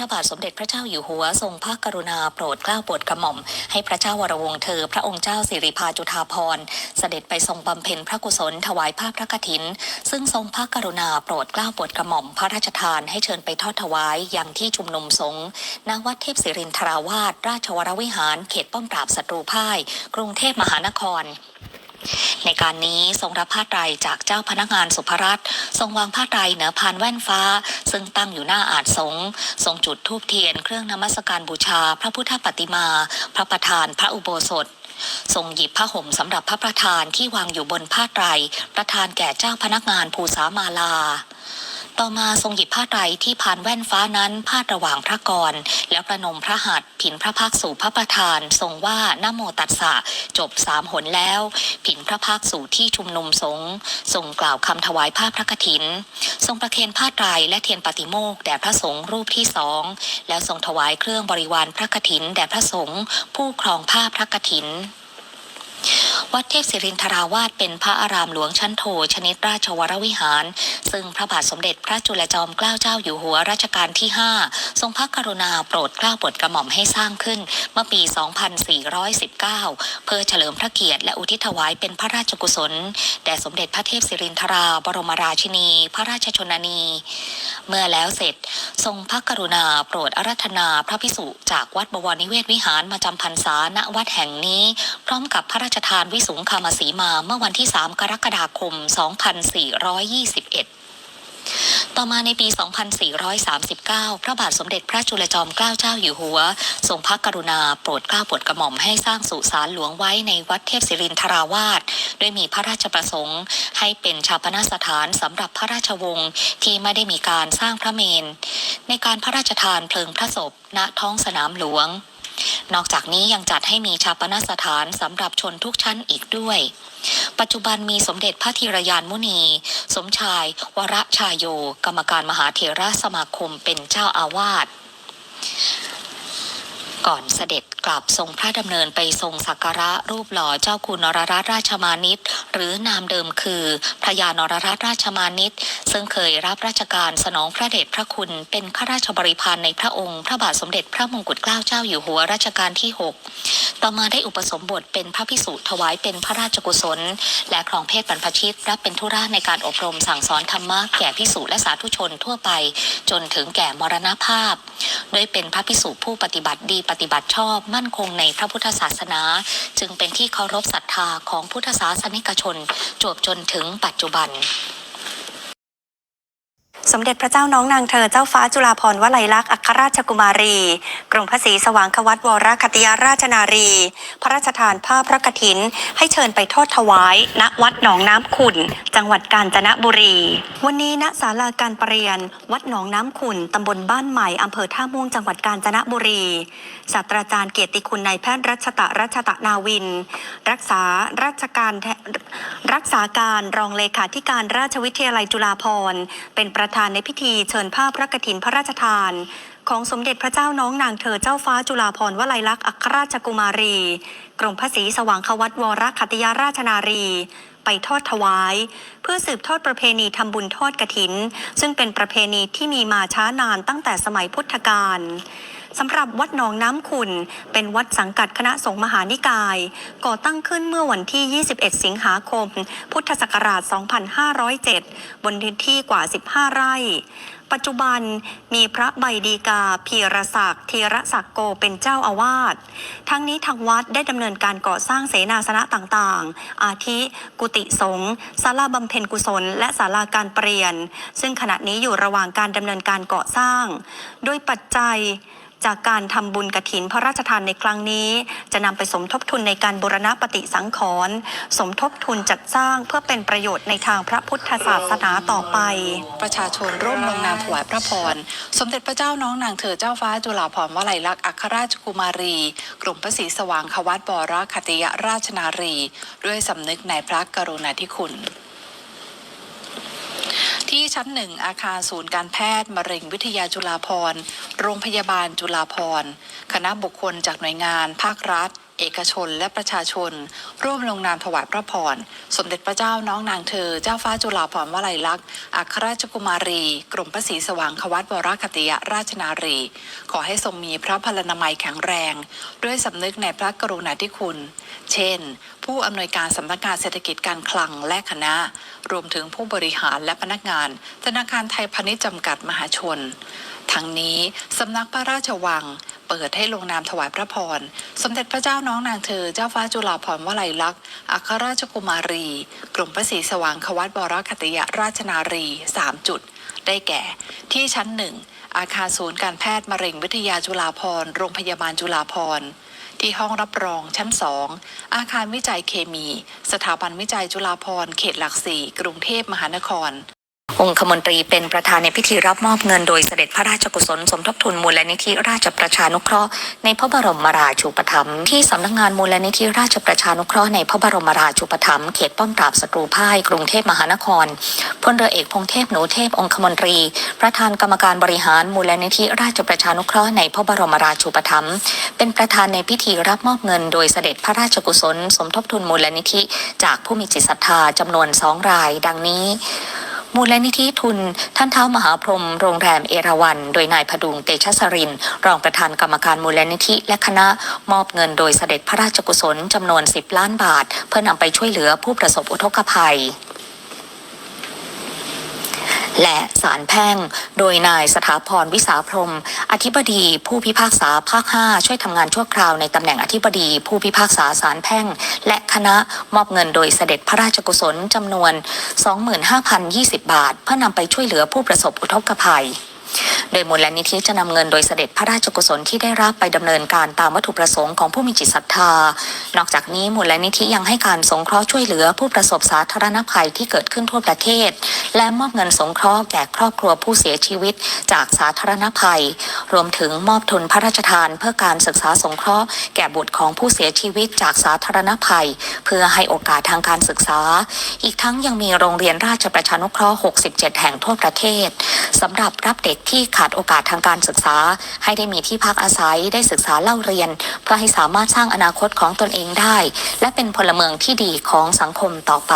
พระบาทสมเด็จพระเจ้าอยู่หัวทรงพระกรุณาโปรดเกล้าโปรดกระหม่อม ให้พระเจ้าวรวงศ์เธอ พระองค์เจ้าสิริพาจุฑาภรณ์เสด็จไปทรงบำเพ็ญพระกุศลถวายผ้าพพระกฐิน ซึ่งทรงพระกรุณาโปรดเกล้าโปรดกระหม่อม พระราชทานให้เชิญไปทอดถวายอยังที่ชุมนุมสงฆ์ณวัดเทพศิรินทราวาสราชวรวิหาร เขตป้อมปราบศัตรูพ่าย กรุงเทพมหานคร ในการนี้ทรงรับผ้าไตรจากเจ้าพนักงานสุภรัตน์ทรงวางผ้าไตรเหนือพานแว่นฟ้า ซึ่งตั้งอยู่หน้าอาจสงทรงจุดธูปเทียนเครื่องนมัสการบูชา พระพุทธปฏิมา พระประธาน พระอุโบสถทรงหยิบผ้าห่มสำหรับพระประธานที่วางอยู่บนผ้าไตรประธานแก่เจ้าพนักงานภูสามาลา ต่อมาทรงหยิบผ้าไตรที่พานแว่นฟ้านั้นพาดระหว่างพระกร แล้วประนมพระหัตถ์ผินพระพักสู่พระประธาน ทรงว่านโมตัสสะจบสามหนแล้ว ผินพระพักสู่ที่ชุมนุมสงฆ์ทรงกล่าวคำถวายผ้าพระกฐิน ทรงประเคนผ้าไตรและเทียนปฏิโมกแด่พระสงฆ์รูปที่สองแล้วทรงถวายเครื่องบริวารพระกฐินแด่พระสงฆ์ผู้ครองผ้าพระกฐินวัดเทพศิรินทราวาสเป็นพระอารามหลวงชั้นโทชนิดราชวรวิหารซึ่งพระบาทสมเด็จพระจุลจอมเกล้าเจ้าอยู่หัวรัชกาลที่ 5 ทรงพระกรุณาโปรดเกล้าโปรดกระหม่อมให้สร้างขึ้นเมื่อปี 2419 เพื่อเฉลิมพระเกียรติและอุทิศถวายเป็นพระราชกุศล แด่สมเด็จพระเทพศิรินทรา บรมราชินี พระราชชนนี เมื่อแล้วเสร็จทรงพระกรุณาโปรดอารัธนาพระพิสุจากวัดบวรนิเวศวิหารมาจำพรรษาณวัดแห่งนี้ พร้อมกับพระราชทานวิสุงคามสีมาเมื่อวันที่ 3 กรกฎาคม 2421 ต่อมาในปี 2439 พระบาทสมเด็จพระจุลจอมเกล้าเจ้าอยู่หัว ทรงพระกรุณาโปรดเกล้าโปรดกระหม่อมให้สร้างสุสานหลวงไว้ในวัดเทพศิรินทราวาสโดยมีพระราชประสงค์ ให้เป็นชาปนสถานสำหรับพระราชวงศ์ที่ไม่ได้มีการสร้างพระเมน ในการพระราชทานเพลิงพระศพณท้องสนามหลวง นอกจากนี้ยังจัดให้มีชาปนสถานสำหรับชนทุกชั้นอีกด้วย ปัจจุบันมีสมเด็จพระธีรยานมุนี สมชาย วรชายโย กรรมการมหาเถรสมาคมเป็นเจ้าอาวาส ก่อนเสด็จกลับทรงพระดำเนินไปทรงสักการะรูปหล่อเจ้าคุณนรรัตราชมานิต หรือนามเดิมคือพระยานรรัตราชมานิต ซึ่งเคยรับราชการสนองพระเดชพระคุณเป็นข้าราชบริพารในพระองค์ พระบาทสมเด็จพระมงกุฎเกล้าเจ้าอยู่หัวรัชกาลที่ 6 ต่อมาได้อุปสมบทเป็นพระพิสุถวายเป็นพระราชกุศล และครองเพศบรรพชิตรับเป็นธุระในการอบรมสั่งสอนธรรมะแก่พิสุและสาธุชนทั่วไป จนถึงแก่มรณภาพ โดยเป็นพระพิสุผู้ปฏิบัติดีปฏิบัติชอบมั่นคงในพระพุทธศาสนา จึงเป็นที่เคารพศรัทธาของพุทธศาสนิกชน จวบจนถึงปัจจุบัน สมเด็จพระเจ้าน้องนางเธอเจ้าฟ้าจุฬาภรณ์วลัยลักษณ์อัครราชกุมารี กรุงพระศรีสว่างควัตวรคติยาราชนารี พระราชทานผ้าพระกฐิน ให้เชิญไปทอดถวาย ณวัดหนองน้ำขุ่น จังหวัดกาญจนบุรี วันนี้ณศาลาการประเรียน วัดหนองน้ำขุ่นตำบลบ้านใหม่อำเภอท่าม่วงจังหวัดกาญจนบุรีศาสตราจารย์เกียรติคุณนายแพทย์รัชตะรัชตะนาวิน รักษาราชการรักษาการรองเลขาธิการราชวิทยาลัยจุฬาภรณ์เป็นประธานในพิธีเชิญผ้าพระกฐินพระราชทาน ของสมเด็จพระเจ้าน้องนางเธอเจ้าฟ้าจุฬาภรณ์วลัยลักษณ์อัครราชกุมารี กรมพระศรีสว่างควัตวรคติยาราชนารี ไปทอดถวาย เพื่อสืบทอดประเพณีทำบุญทอดกฐิน ซึ่งเป็นประเพณีที่มีมาช้านานตั้งแต่สมัยพุทธกาล สำหรับวัดหนองน้ำขุนเป็นวัดสังกัดคณะสงฆ์มหานิกาย ก่อตั้งขึ้นเมื่อวันที่ 21 สิงหาคม พุทธศักราช 2507 บนพื้นที่กว่า 15 ไร่ปัจจุบันมีพระใบดีกาพีรศักดิ์ธีรศักโกเป็นเจ้าอาวาส ทั้งนี้ทางวัดได้ดำเนินการก่อสร้างเสนาสนะต่างๆ อาทิ กุฏิสงฆ์ศาลาบำเพ็ญกุศล และศาลาการเปลี่ยน ซึ่งขณะนี้อยู่ระหว่างการดำเนินการก่อสร้าง โดยปัจจัย จากการทำบุญกระถินพระราชทานในครั้งนี้ จะนำไปสมทบทุนในการบูรณะปฏิสังขรณ์สมทบทุนจัดสร้างเพื่อเป็นประโยชน์ในทางพระพุทธศาสนาต่อไป ประชาชนร่วมลงนามถวายพระพร สมเด็จพระเจ้าน้องนางเธอเจ้าฟ้าจุฬาภรณ์วลัยลักษณ์อัครราชกุมารี กรมพระศรีสว่างควัตบรคติยราชนารี ด้วยสำนึกในพระกรุณาธิคุณที่ชั้นหนึ่งอาคารศูนย์การแพทย์มะเร็งวิทยาจุฬาภรณ์ โรงพยาบาลจุฬาภรณ์ คณะบุคคลจากหน่วยงาน ภาครัฐ เอกชนและประชาชน ร่วมลงนามถวายพระพร สมเด็จพระเจ้าน้องนางเธอ เจ้าฟ้าจุฬาภรณ์วลัยลักษณ์อัครราชกุมารี กรมพระศรีสว่างควัตวรคติยราชนารี ขอให้ทรงมีพระพลานามัยแข็งแรง ด้วยสำนึกในพระกรุณาธิคุณ เช่น ผู้อำนวยการสำนักงานเศรษฐกิจการคลังและคณะ รวมถึงผู้บริหารและพนักงาน ธนาคารไทยพาณิชย์จำกัดมหาชน ทั้งนี้สำนักพระราชวัง เปิดให้ลงนามถวายพระพร สมเด็จพระเจ้าน้องนางเธอเจ้าฟ้าจุฬาภรณ์วลัยลักษณ์อัครราชกุมารีกรมพระศรีสว่างควัตบรคติยราชนารี 3 จุด ได้แก่ ที่ชั้นหนึ่งอาคารศูนย์การแพทย์มะเร็งวิทยาจุฬาภรณ์โรงพยาบาลจุฬาภรณ์ที่ห้องรับรองชั้นสองอาคารวิจัยเคมี สถาบันวิจัยจุฬาภรณ์เขตหลักสี่กรุงเทพมหานคร องคมนตรีเป็นประธานในพิธีรับมอบเงินโดยเสด็จพระราชกุศลสมทบทุนมูลนิธิราชประชานุเคราะห์ในพระบรมราชูปถัมภ์ที่สำนักงานมูลนิธิราชประชานุเคราะห์ในพระบรมราชูปถัมภ์เขตป้อมปราบศัตรูพ่ายกรุงเทพมหานครพลเรือเอกพงเทพหนูเทพองคมนตรี ประธานกรรมการบริหารมูลนิธิราชประชานุเคราะห์ในพระบรมราชูปถัมภ์เป็นประธานในพิธีรับมอบเงิน โดยเสด็จพระราชกุศล สมทบทุนมูลนิธิ จากผู้มีจิตศรัทธาจำนวนสองราย ดังนี้ มูลนิธิทุน ท่านเท้ามหาพรหมโรงแรมเอราวัน โดยนายพดุงเตชะสริน รองประธานกรรมการมูลนิธิและคณะมอบเงินโดยเสด็จพระราชกุศลจำนวน 10 ล้านบาท เพื่อนำไปช่วยเหลือผู้ประสบอุทกภัย และศาลแพ่ง โดยนายสถาพรวิสาพรม อธิบดีผู้พิพากษาภาค 5 ช่วยทำงานชั่วคราวในตำแหน่งอธิบดีผู้พิพากษาศาลแพ่ง และคณะมอบเงินโดยเสด็จพระราชกุศลจำนวน 25,020 บาท เพื่อนำไปช่วยเหลือผู้ประสบอุทกภัย โดยมูลนิธิจะนำเงินโดยเสด็จพระราชกุศลที่ได้รับไปดำเนินการตามวัตถุประสงค์ของผู้มีจิตศรัทธา นอกจากนี้มูลนิธิยังให้การสงเคราะห์ช่วยเหลือผู้ประสบสาธารณภัยที่เกิดขึ้นทั่วประเทศ และมอบเงินสงเคราะห์แก่ครอบครัวผู้เสียชีวิต จากสาธารณภัย รวมถึงมอบทุนพระราชทาน เพื่อการศึกษาสงเคราะห์แก่บุตรของผู้เสียชีวิตจากสาธารณภัย เพื่อให้โอกาสทางการศึกษา อีกทั้งยังมีโรงเรียนราชประชานุเคราะห์ 67 แห่งทั่วประเทศสำหรับรับเด็กที่ขาดโอกาสทางการศึกษา ให้ได้มีที่พักอาศัยได้ศึกษาเล่าเรียน เพื่อให้สามารถสร้างอนาคตของตนเองได้ และเป็นพลเมืองที่ดีของสังคมต่อไป